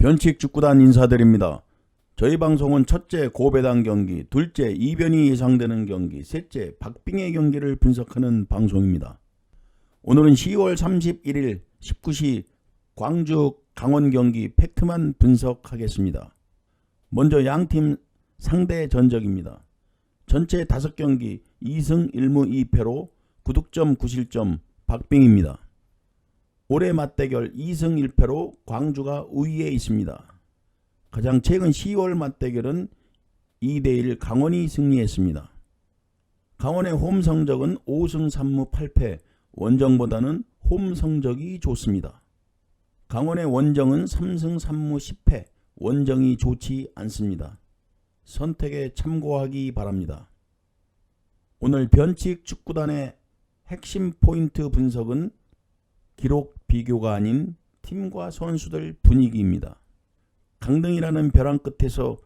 변칙 축구단 인사드립니다. 저희 방송은 첫째 고배당 경기, 둘째 이변이 예상되는 경기, 셋째 박빙의 경기를 분석하는 방송입니다. 오늘은 10월 31일 19시 광주 강원 경기 팩트만 분석하겠습니다. 먼저 양팀 상대 전적입니다. 전체 5경기 2승 1무 2패로 9득점 9실점 박빙입니다. 올해 맞대결 2승 1패로 광주가 우위에 있습니다. 가장 최근 10월 맞대결은 2대1 강원이 승리했습니다. 강원의 홈 성적은 5승 3무 8패, 원정보다는 홈 성적이 좋습니다. 강원의 원정은 3승 3무 10패, 원정이 좋지 않습니다. 선택에 참고하기 바랍니다. 오늘 변칙 축구단의 핵심 포인트 분석은 기록 비교가 아닌 팀과 선수들 분위기입니다. 강등이라는 벼랑 끝에서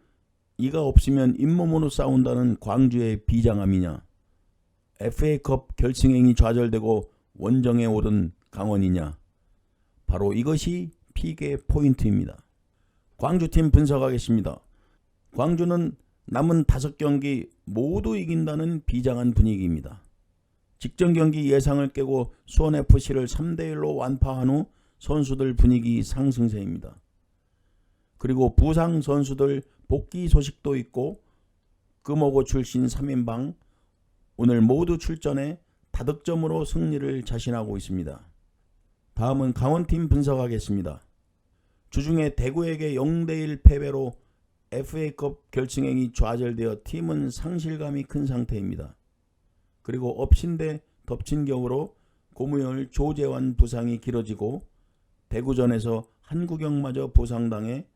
이가 없으면 잇몸으로 싸운다는 광주의 비장함이냐 FA컵 결승행이 좌절되고 원정에 오른 강원이냐 바로 이것이 픽의 포인트입니다. 광주팀 분석하겠습니다. 광주는 남은 다섯 경기 모두 이긴다는 비장한 분위기입니다. 직전 경기 예상을 깨고 수원FC를 3대 1로 완파한 후 선수들 분위기 상승세입니다. 그리고 부상 선수들 복귀 소식도 있고 금호고 출신 3인방 오늘 모두 출전해 다득점으로 승리를 자신하고 있습니다. 다음은 강원팀 분석하겠습니다. 주중에 대구에게 0대1 패배로 FA컵 결승행이 좌절되어 팀은 상실감이 큰 상태입니다. 그리고 데 덮친 격으로 고무열 조재환 부상이 길어지고 대구전에서 한국영마저 부상당해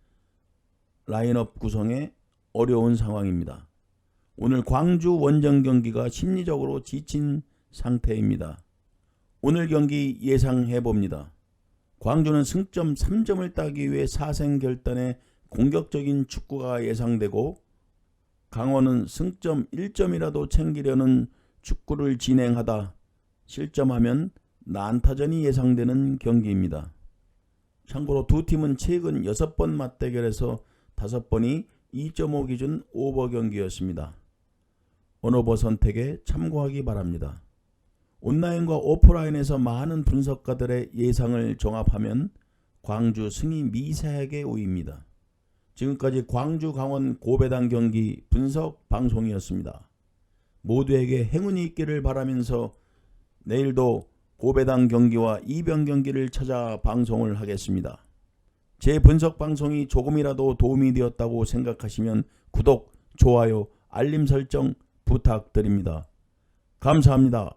라인업 구성에 어려운 상황입니다. 오늘 광주 원정 경기가 심리적으로 지친 상태입니다. 오늘 경기 예상해 봅니다. 광주는 승점 3점을 따기 위해 사생 결단에 공격적인 축구가 예상되고 강원은 승점 1점이라도 챙기려는 축구를 진행하다 실점하면 난타전이 예상되는 경기입니다. 참고로 두 팀은 최근 6번 맞대결에서 5번이 2.5 기준 오버 경기였습니다. 언어버 선택에 참고하기 바랍니다. 온라인과 오프라인에서 많은 분석가들의 예상을 종합하면 광주 승이 미세하게 우위입니다. 지금까지 광주 강원 고배당 경기 분석 방송이었습니다. 모두에게 행운이 있기를 바라면서 내일도 고배당 경기와 이변 경기를 찾아 방송을 하겠습니다. 제 분석 방송이 조금이라도 도움이 되었다고 생각하시면 구독, 좋아요, 알림 설정 부탁드립니다. 감사합니다.